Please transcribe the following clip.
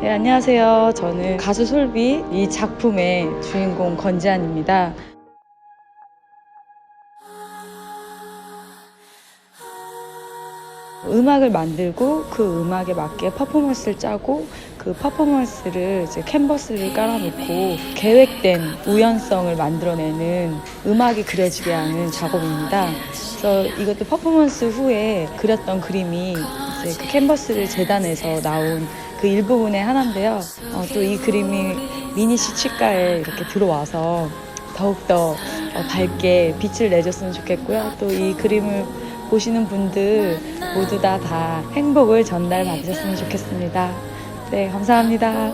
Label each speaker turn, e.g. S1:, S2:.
S1: 네, 안녕하세요. 저는 가수 솔비 이 작품의 주인공 건지안입니다. 음악을 만들고 그 음악에 맞게 퍼포먼스를 짜고 그 퍼포먼스를 이제 캔버스를 깔아놓고 계획된 우연성을 만들어내는 음악이 그려지게 하는 작업입니다. 그래서 이것도 퍼포먼스 후에 그렸던 그림이 이제 그 캔버스를 재단해서 나온 그 일부분의 하나인데요. 어, 또 이 그림이 미니시 치과에 이렇게 들어와서 더욱더 어, 밝게 빛을 내줬으면 좋겠고요. 또 이 그림을 보시는 분들 모두 다, 다 행복을 전달 받으셨으면 좋겠습니다. 네, 감사합니다.